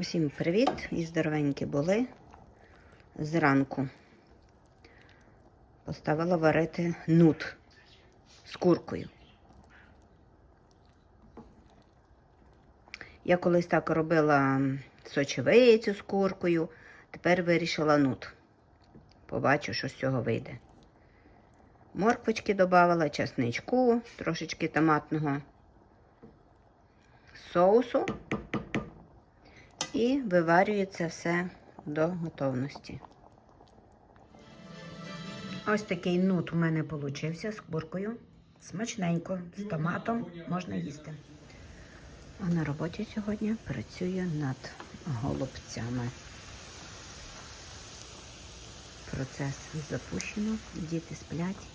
Усім привіт і здоровенькі були зранку. Поставила варити нут з куркою. Я колись так робила сочевицю з куркою, тепер вирішила нут. Побачу, що з цього вийде. Морквочки додавала, часничку, трошечки томатного соусу. І виварюю це все до готовності. Ось такий нут у мене получився з куркою. Смачненько, з томатом можна їсти. А на роботі сьогодні працюю над голубцями. Процес запущено, діти сплять.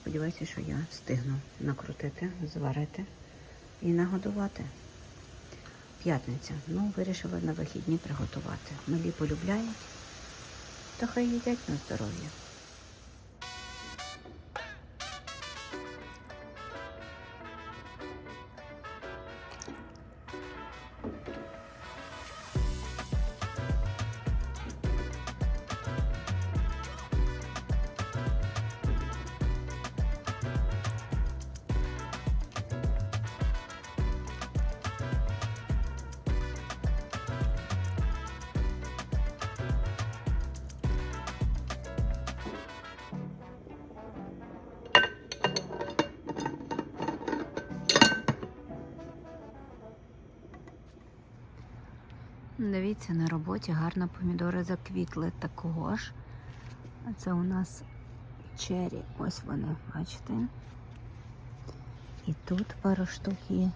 Сподіваюся, що я встигну накрутити, зварити і нагодувати. П'ятниця. Ну, вирішила на вихідні приготувати. Малі полюбляють, то хай їдять на здоров'я. Дивіться, на роботі гарно помідори заквітли такого ж. А це у нас чері. Ось вони, бачите. І тут пару штук є.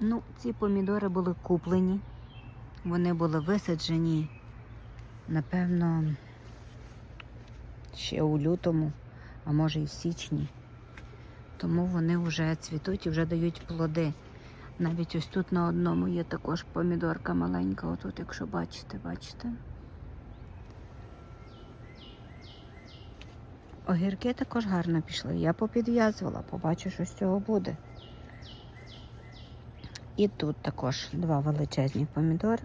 Ну, ці помідори були куплені. Вони були висаджені, напевно, ще у лютому, а може і в січні. Тому вони вже цвітуть і вже дають плоди. Навіть ось тут на одному є також помідорка маленька, отут, якщо бачите, бачите. Огірки також гарно пішли. Я попідв'язувала, побачу, що з цього буде. І тут також два величезні помідори.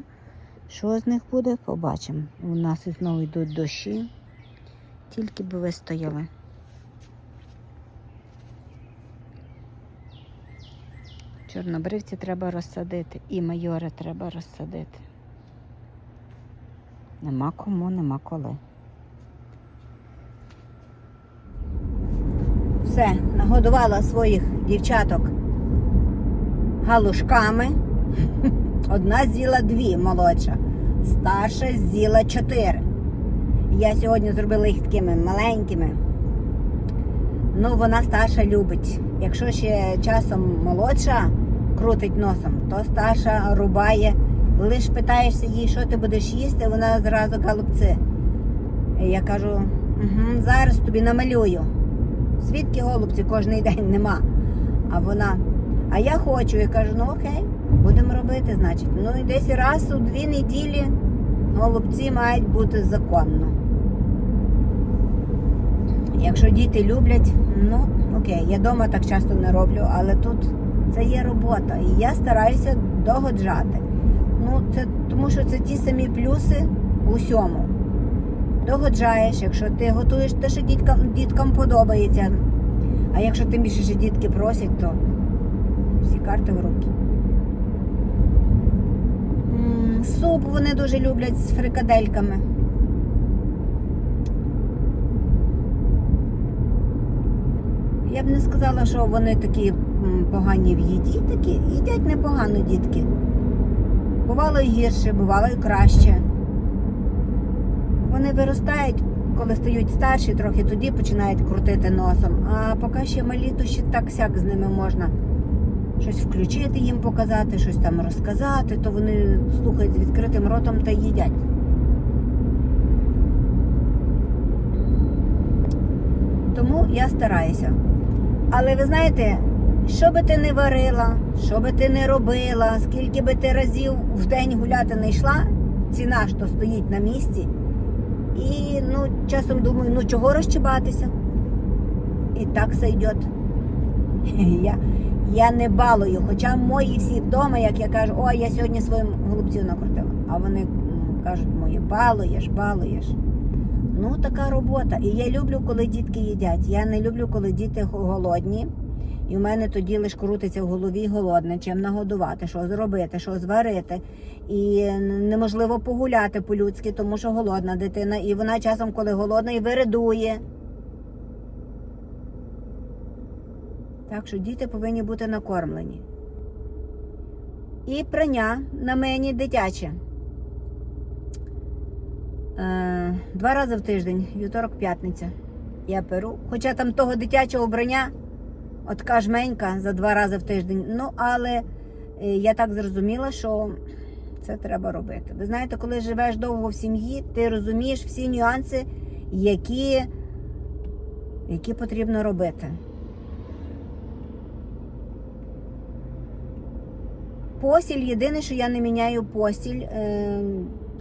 Що з них буде, побачимо. У нас знову йдуть дощі, тільки би вистояли. Чорнобривці треба розсадити і майори треба розсадити. Нема кому, нема коли. Все, нагодувала своїх дівчаток галушками. Одна з'їла дві молодша, старша з'їла чотири. Я сьогодні зробила їх такими маленькими. Ну, вона старша любить. Якщо ще часом молодша крутить носом, то старша рубає. Лиш питаєшся їй, що ти будеш їсти, вона зразу голубці. Я кажу, угу, зараз тобі намалюю. Свідки голубці кожен день нема. А вона, а я хочу. Я кажу, ну окей, будемо робити, значить. Ну і десь раз у дві неділі голубці мають бути законно. Якщо діти люблять, ну окей, я вдома так часто не роблю, але тут це є робота. І я стараюся догоджати. Ну, це тому що це ті самі плюси у всьому. Догоджаєш, якщо ти готуєш те, що діткам, діткам подобається. А якщо тим більше що дітки просять, то всі карти в руки. Суп вони дуже люблять з фрикадельками. Я б не сказала, що вони такі погані в їді, такі їдять непогано дітки. Бувало і гірше, бувало і краще. Вони виростають, коли стають старші, трохи тоді починають крутити носом. А поки ще малі, то ще так сяк з ними можна щось включити їм показати, щось там розказати, то вони слухають з відкритим ротом та їдять. Тому я стараюся. Але ви знаєте, що би ти не варила, що би ти не робила, скільки би ти разів в день гуляти не йшла, ціна ж то стоїть на місці. І ну, часом думаю, ну чого розчибатися? І так все йде. Я, Я не балую. Хоча мої всі вдома, як я кажу, ой, я сьогодні своїм голубців накрутила. А вони кажуть мої, балуєш, балуєш. Ну, така робота. І я люблю, коли дітки їдять. Я не люблю, коли діти голодні. І в мене тоді лише крутиться в голові голодне, чим нагодувати, що зробити, що зварити. І неможливо погуляти по-людськи, тому що голодна дитина. І вона часом, коли голодна, і виридує. Так що діти повинні бути накормлені. І прання на мені дитяче. Е, Два рази в тиждень, вівторок, п'ятниця. Я перу. Хоча там того дитячого вбрання, от така жменька за два рази в тиждень. Ну, але е, я так зрозуміла, що це треба робити. Ви знаєте, коли живеш довго в сім'ї, ти розумієш всі нюанси, які, які потрібно робити. Постіль, єдине, що я не міняю постіль е,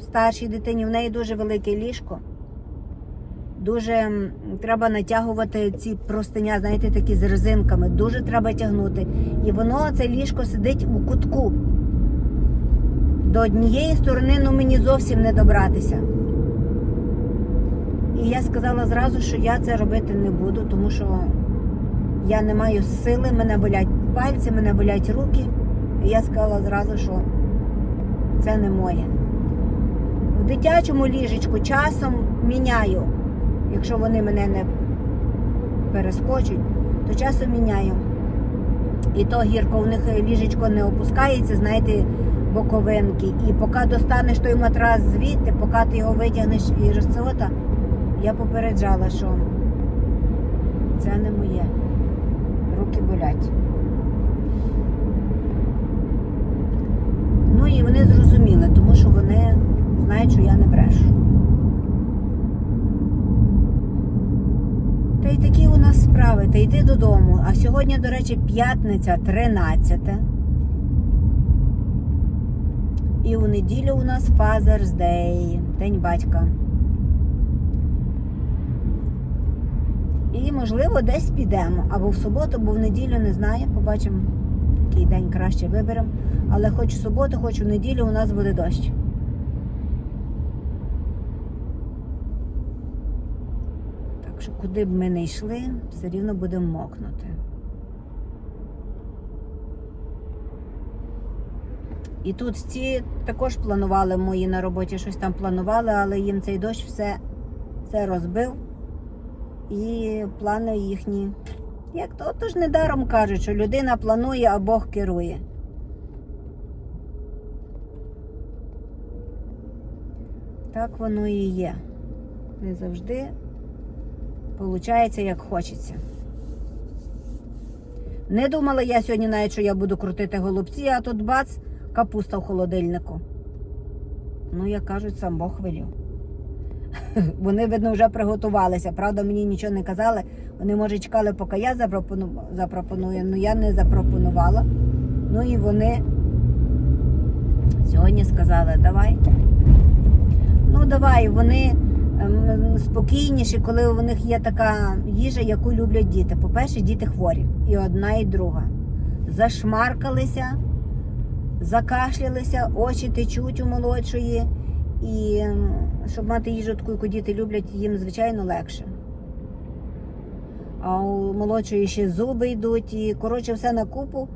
старшій дитині, в неї дуже велике ліжко. Дуже треба натягувати ці простиня, знаєте, такі з резинками. Дуже треба тягнути. І воно, це ліжко сидить у кутку. До однієї сторони ну, мені зовсім не добратися. І я сказала зразу, що я це робити не буду, тому що я не маю сили, мене болять пальці, мене болять руки. І я сказала зразу, що це не моє. В дитячому ліжечку часом міняю. Якщо вони мене не перескочуть, то часом міняю. І то гірко, у них ліжечко не опускається, знаєте, боковинки. І поки достанеш той матрас звідти, поки ти його витягнеш і розцевота, я попереджала, що це не моє. Руки болять. Ну і вони зрозуміли, тому що вони знають, що я не брешу. Та й такі у нас справи, та йти додому. А сьогодні, до речі, п'ятниця 13. І у неділю у нас Father's Day, День батька. І, можливо, десь підемо. Або в суботу, або в неділю, не знаю. Побачимо, який день краще виберемо. Але хоч в суботу, хоч в неділю у нас буде дощ. Так що куди б ми не йшли, все рівно будемо мокнути. І тут ці також планували мої на роботі, щось там планували, але їм цей дощ все, все розбив. І плани їхні. Як то тож недаром кажуть, що людина планує, а Бог керує. Так воно і є. Не завжди виходить, як хочеться. Не думала я сьогодні навіть, що я буду крутити голубці, а тут бац, капуста в холодильнику. Ну, як кажуть, сам Бог велів. Вони, видно, вже приготувалися. Правда, мені нічого не казали. Вони, може, чекали, поки я запропону... запропоную, але я не запропонувала. Ну і вони сьогодні сказали, давай. Ну, давай, вони ем, спокійніші, коли у них є така їжа, яку люблять діти. По-перше, діти хворі. І одна, і друга. Зашмаркалися, закашлялися, очі течуть у молодшої. І щоб мати їжу таку, яку діти люблять, їм звичайно легше. А у молодшої ще зуби йдуть, і коротше все на купу,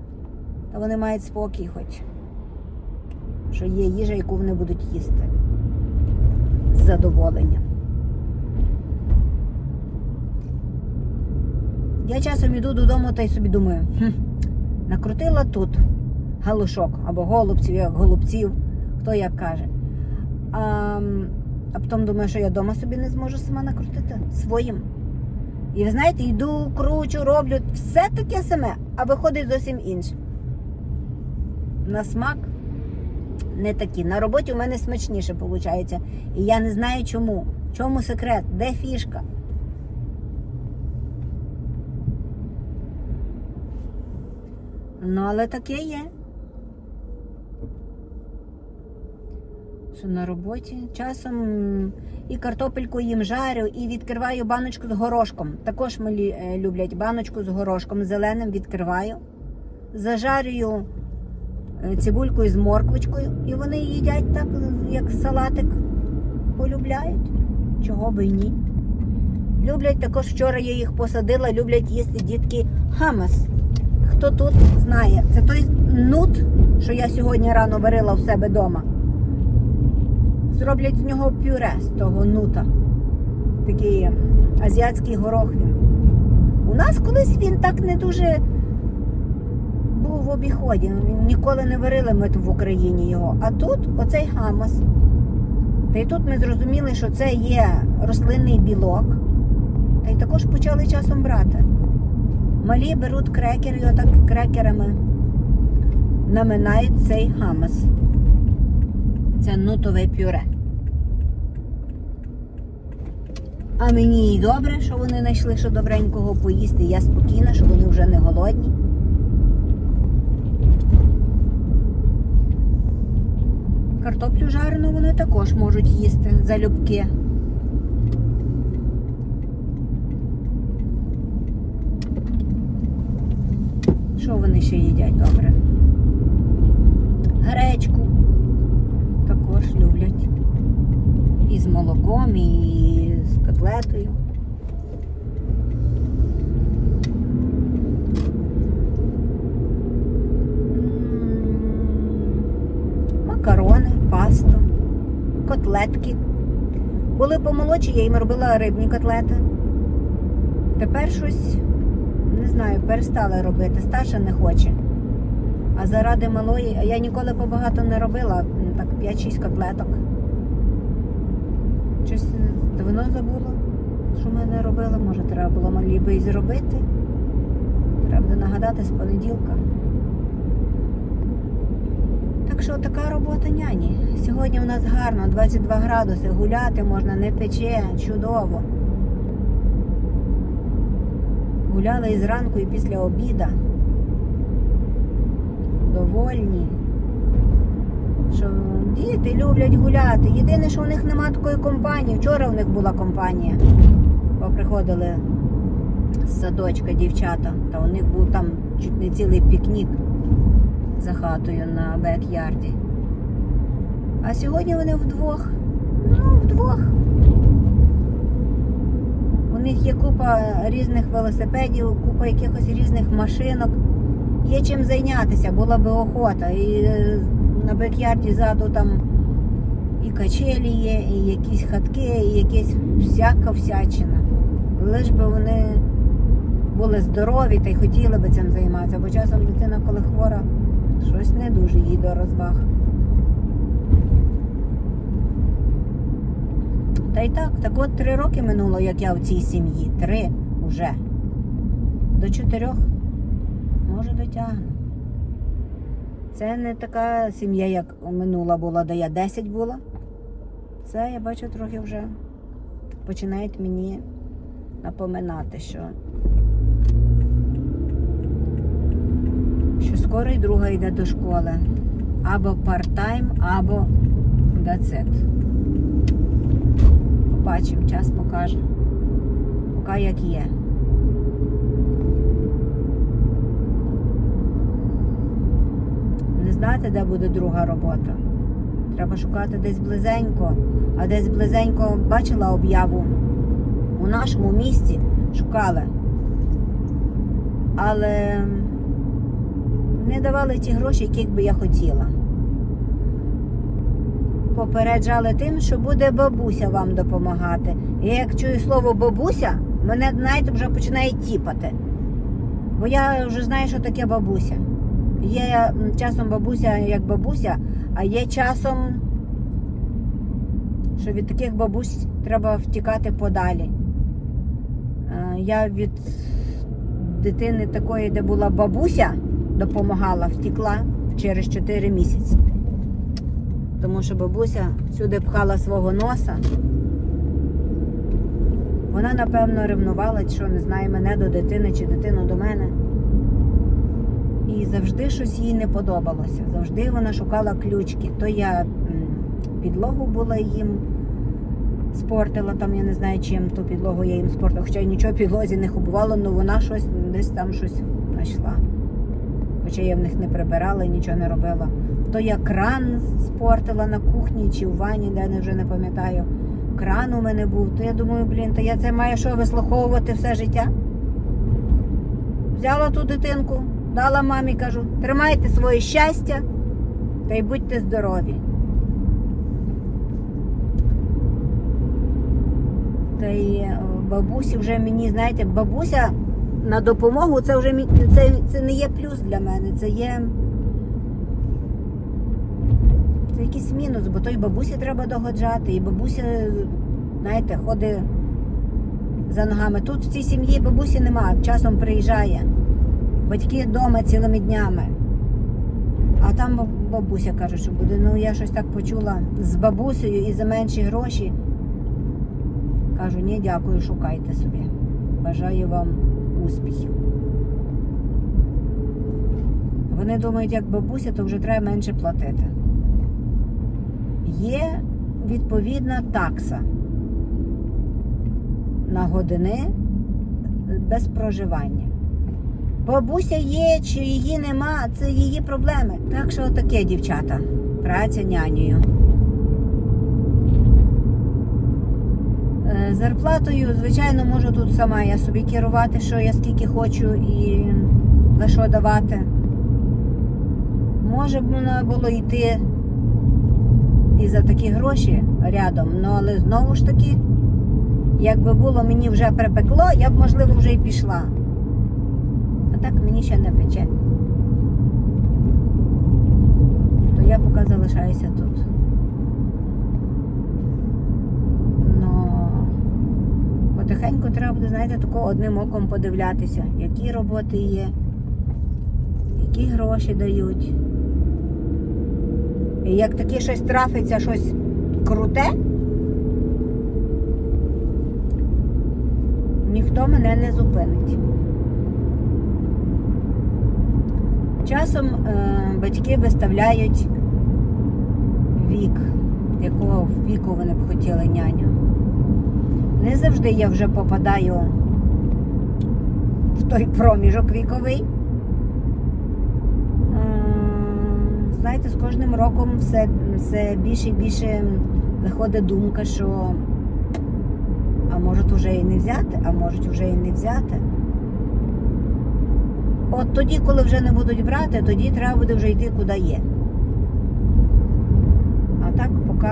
та вони мають спокій хоч. Що є їжа, яку вони будуть їсти з задоволенням. Я часом іду додому та й собі думаю, хм, накрутила тут галушок або голубців, голубців, хто як каже. А, а потім думаю, що я вдома собі не зможу сама накрутити своїм. І ви знаєте, йду, кручу, роблю все таке саме, а виходить зовсім інше. На смак не такі. На роботі у мене смачніше виходить. І я не знаю чому. Чому секрет? Де фішка? Ну, але таке є. Що на роботі часом і картопельку їм жарю, і відкриваю баночку з горошком. Також малі е, люблять баночку з горошком зеленим відкриваю. зажарюю цибулькою з морквочкою, і вони їдять так, як салатик. Полюбляють. Чого би ні. Люблять також вчора я їх посадила, люблять їсти дітки хамас. Хто тут знає, це той нут, що я сьогодні рано варила в себе вдома. Зроблять з нього пюре з того нута. Такий ем, азіатський горох він. У нас колись він так не дуже в обіході. Ніколи не варили ми в Україні його. А тут оцей хамас. Та й тут ми зрозуміли, що це є рослинний білок. Та й також почали часом брати. Малі беруть крекер і отак крекерами наминають цей хамас. Це нутове пюре. А мені і добре, що вони знайшли що добренького поїсти. Я спокійна, що вони вже не голодні. Картоплю жарену вони також можуть їсти залюбки. Що вони ще їдять добре? Гречку також люблять. І з молоком, і з котлетою. Котлетки. Були помолодші, я їм робила рибні котлети. Тепер щось, не знаю, перестала робити. Старша не хоче. А заради малої, а я ніколи побагато не робила, так 5-6 котлеток. Щось давно забула, що ми не робили. Може, треба було малі би і зробити. Треба нагадати з понеділка. Так що така робота няні. Сьогодні у нас гарно, 22 градуси, гуляти можна, не пече, чудово. Гуляли і зранку, і після обіда. Довольні. Що діти люблять гуляти. Єдине, що у них немає такої компанії. Вчора у них була компанія. Поприходили з садочка дівчата, та у них був там чуть не цілий пікнік за хатою на бек-ярді. А сьогодні вони вдвох. Ну, вдвох. У них є купа різних велосипедів, купа якихось різних машинок. Є чим зайнятися, була би охота. І е, на бек-ярді ззаду там і качелі є, і якісь хатки, і якась всяка всячина. Лиш би вони були здорові та й хотіли би цим займатися, бо часом дитина, коли хвора, щось не дуже їй до розваг. Та й так, так от три роки минуло, як я в цій сім'ї. Три уже. До чотирьох. Може дотягну. Це не така сім'я, як минула була, де я 10 була. Це я бачу трохи вже починають мені напоминати, що, що скоро й друга йде до школи. Або парт-тайм, або дацет. Побачимо, час покаже. Поки як є. Не знати, де буде друга робота. Треба шукати десь близенько. А десь близенько бачила об'яву. У нашому місті шукали. Але не давали ті гроші, яких би я хотіла. Попереджали тим, що буде бабуся вам допомагати. І як чую слово бабуся, мене, знаєте, вже починає тіпати. Бо я вже знаю, що таке бабуся. Є часом бабуся як бабуся, а є часом, що від таких бабусь треба втікати подалі. Е, Я від дитини такої, де була бабуся, допомагала, втікла через 4 місяці. Тому що бабуся сюди пхала свого носа. Вона, напевно, ревнувала, що не знає мене до дитини чи дитину до мене. І завжди щось їй не подобалося. Завжди вона шукала ключки. То я підлогу була їм спортила, там я не знаю чим ту підлогу я їм спортила. Хоча я нічого підлозі не ховувала, але вона щось десь там щось знайшла. Хоча я в них не прибирала і нічого не робила. То я кран спортила на кухні чи в ванні, де я вже не пам'ятаю. Кран у мене був. То я думаю, блін, то я це маю що вислуховувати все життя. Взяла ту дитинку, дала мамі, кажу, тримайте своє щастя та й будьте здорові. Та й е, бабусі вже мені, знаєте, бабуся на допомогу це вже це, це не є плюс для мене, це є. Це якийсь мінус, бо той бабусі треба догоджати, і бабуся, знаєте, ходить за ногами. Тут в цій сім'ї бабусі нема, часом приїжджає. Батьки вдома цілими днями. А там бабуся каже, що буде. Ну я щось так почула з бабусею і за менші гроші. Кажу, ні, дякую, шукайте собі. Бажаю вам успіхів. Вони думають, як бабуся, то вже треба менше платити. Є відповідна такса на години без проживання. Бабуся є, чи її нема, це її проблеми. Так що таке, дівчата, праця нянею. Е, Зарплатою, звичайно, можу тут сама я собі керувати, що я скільки хочу і за що давати. Може б було йти і за такі гроші рядом, ну але знову ж таки, якби було мені вже припекло, я б можливо вже і пішла. А так мені ще не пече. То я поки залишаюся тут. Ну, потихеньку треба буде, знаєте, тако одним оком подивлятися, які роботи є, які гроші дають. І як таке щось трафиться, щось круте, ніхто мене не зупинить. Часом е, батьки виставляють вік, якого віку вони б хотіли няню. Не завжди я вже попадаю в той проміжок віковий. Е, Знаєте, з кожним роком все, все більше і більше виходить думка, що а можуть вже і не взяти, а можуть вже і не взяти. От тоді, коли вже не будуть брати, тоді треба буде вже йти куди є. А так поки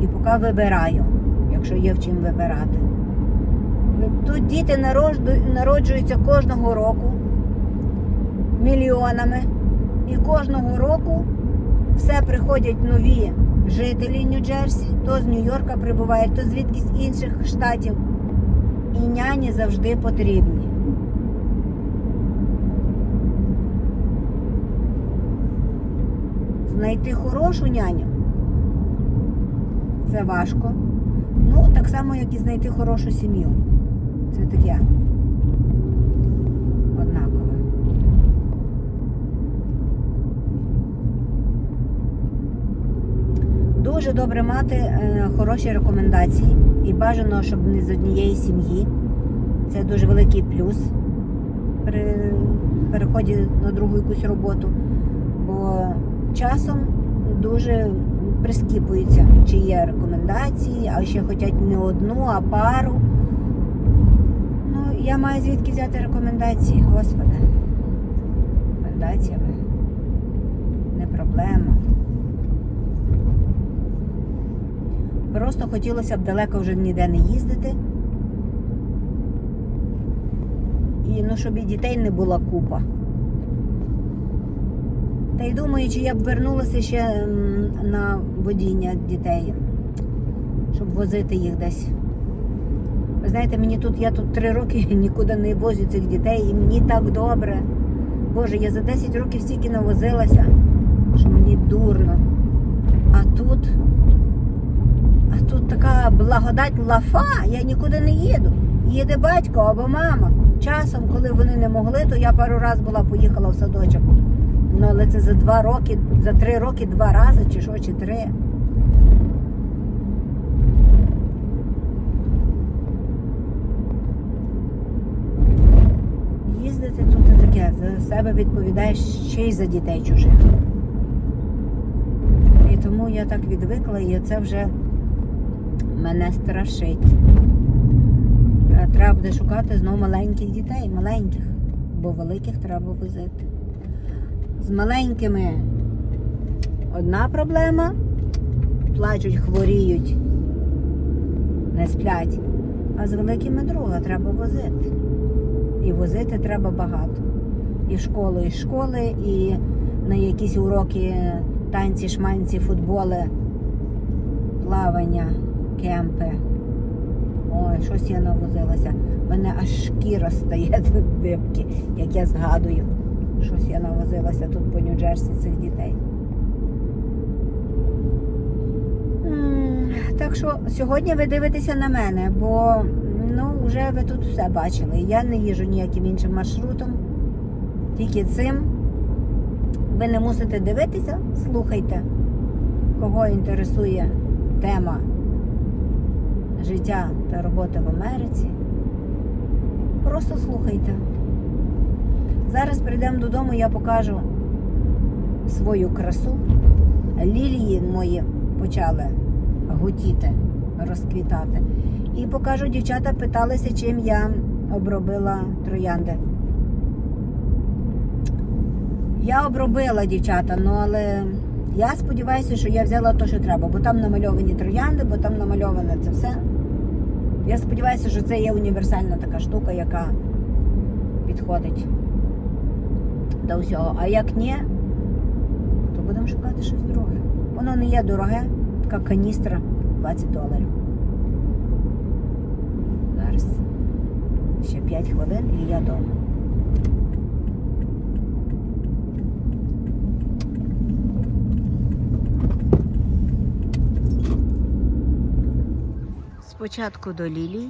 і поки вибираю, якщо є в чим вибирати. Тут діти народжу- народжуються кожного року мільйонами. І кожного року все приходять нові жителі Нью-Джерсі, то з Нью-Йорка прибувають, то звідкись інших штатів. І няні завжди потрібні. Знайти хорошу няню це важко. Ну, так само, як і знайти хорошу сім'ю. Це таке однакове. Дуже добре мати е, хороші рекомендації і бажано, щоб не з однієї сім'ї. Це дуже великий плюс при переході на другу якусь роботу. Бо часом дуже прискіпується, чи є рекомендації, а ще хочуть не одну, а пару. Ну, я маю звідки взяти рекомендації, господи. Рекомендаціями. Не проблема. Просто хотілося б далеко вже ніде не їздити. І ну, щоб і дітей не була купа. Та й думаю, чи я б вернулася ще на водіння дітей, щоб возити їх десь. Ви знаєте, мені тут, я тут три роки нікуди не возю цих дітей, і мені так добре. Боже, я за 10 років стільки навозилася, що мені дурно. А тут, а тут така благодать лафа, я нікуди не їду. Їде батько або мама. Часом, коли вони не могли, то я пару разів була, поїхала в садочок. Ну, але це за два роки, за три роки два рази, чи що, чи три. їздити, то це таке. За себе відповідаєш ще й за дітей чужих. І тому я так відвикла, і це вже мене страшить. Е, Треба буде шукати знову маленьких дітей, маленьких, бо великих треба возити. З маленькими одна проблема, плачуть, хворіють, не сплять. А з великими друга треба возити. І возити треба багато. І в школу, і школи, і на якісь уроки танці, шманці, футболи, плавання, кемпи. Ой, щось я навозилася. Мене аж шкіра стає тут дибки, як я згадую. Щось я навозилася тут по Нью-Джерсі цих дітей. Так що сьогодні ви дивитеся на мене, бо ну, вже ви тут все бачили. Я не їжу ніяким іншим маршрутом, тільки цим. Ви не мусите дивитися, слухайте, кого інтересує тема життя та роботи в Америці. Просто слухайте. Зараз прийдемо додому, я покажу свою красу. Лілії мої почали гутіти, розквітати. І покажу, дівчата питалися, чим я обробила троянди. Я обробила дівчата, ну але я сподіваюся, що я взяла те, що треба, бо там намальовані троянди, бо там намальоване це все. Я сподіваюся, що це є універсальна така штука, яка підходить до всього. А як ні, то будемо шукати щось друге. Воно не є дороге, така каністра 20 доларів. Зараз ще 5 хвилин і я вдома. Спочатку до лілій.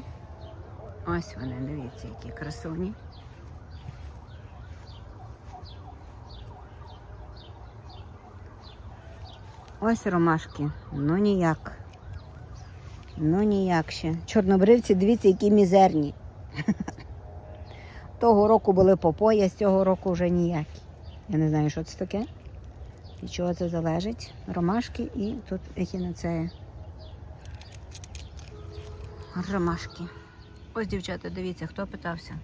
Ось вони, дивіться, які красуні. Ось ромашки. Ну ніяк. Ну ніяк ще. Чорнобривці, дивіться, які мізерні. Того року були по пояс, цього року вже ніякі. Я не знаю, що це таке. Від чого це залежить. Ромашки і тут ехінацея. Ромашки. Ось, дівчата, дивіться, хто питався.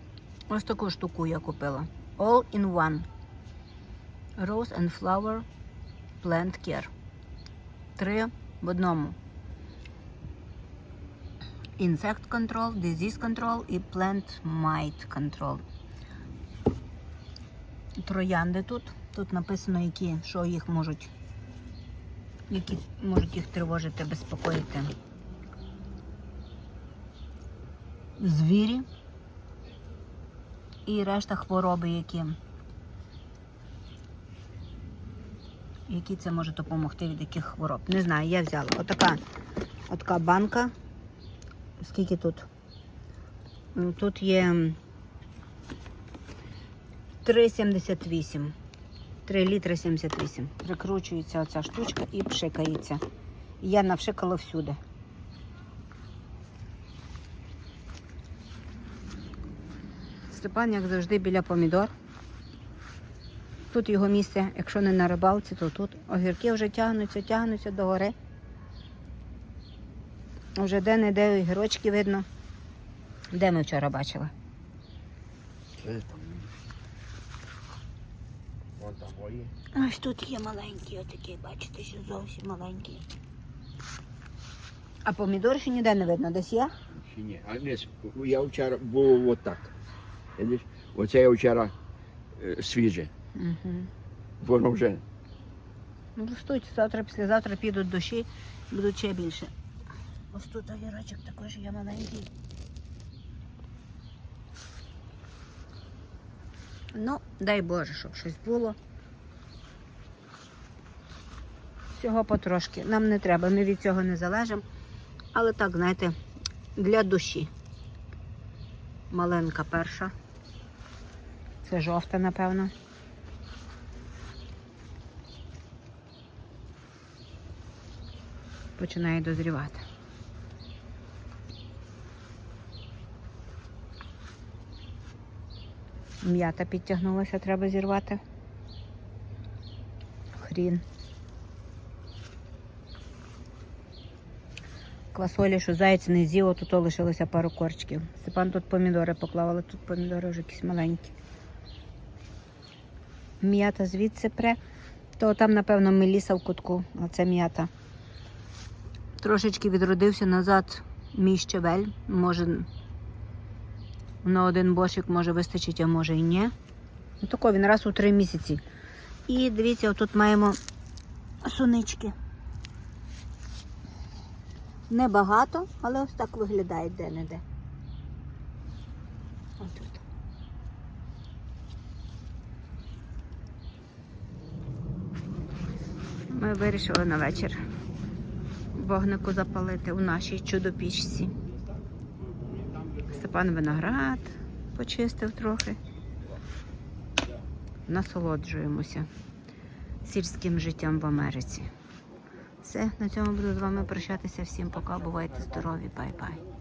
Ось таку штуку я купила. All in one. Rose and Flower Plant Care. Три в одному. Insect Control, Disease Control і Plant Mite Control. Троянди тут. Тут написано, які, що їх можуть, які можуть їх тривожити, безпокоїти. Звірі і решта хвороби, які, які це може допомогти від яких хвороб. Не знаю, я взяла. Отака, отака банка. Скільки тут? Тут є 3,78. 3 літри 78. Прикручується оця штучка і пшикається. Я навшикала всюди. Степан, як завжди, біля помідор. Тут його місце, якщо не на рибалці, то тут. Огірки вже тягнуться, тягнуться до гори. Вже де-не-де огірочки видно. Де ми вчора бачили? Ось тут є маленький, отакий, бачите, що зовсім маленький. А помідор ще ніде не видно, десь є? Чи ні? А не, я вчора було отак. Оце я вчора е, свіже. Угу. Воно вже Ну, ростуть, завтра, післязавтра підуть дощі, будуть ще більше. Ось тут огірочок також є маленький. Ну, дай Боже, щоб щось було. Всього потрошки. Нам не треба, ми від цього не залежимо. Але так, знаєте, для душі. Маленька перша. Це жовта, напевно. Починає дозрівати. М'ята підтягнулася, треба зірвати. Хрін. Квасолі, що заяць не з'їв, тут лишилося пару корчків. Степан тут помідори поклав, але тут помідори вже якісь маленькі. М'ята звідси пре. То там, напевно, меліса в кутку, а це м'ята. Трошечки відродився назад мій щавель. Може, на один бошик може вистачить, а може і ні. Ну, тако, він раз у три місяці. І дивіться, отут маємо сунички. Небагато, але ось так виглядає де-не-де. Отут. Ми вирішили на вечір вогнику запалити у нашій чудопічці. Степан виноград почистив трохи. Насолоджуємося сільським життям в Америці. Все, на цьому буду з вами прощатися. Всім пока, бувайте здорові, бай-бай.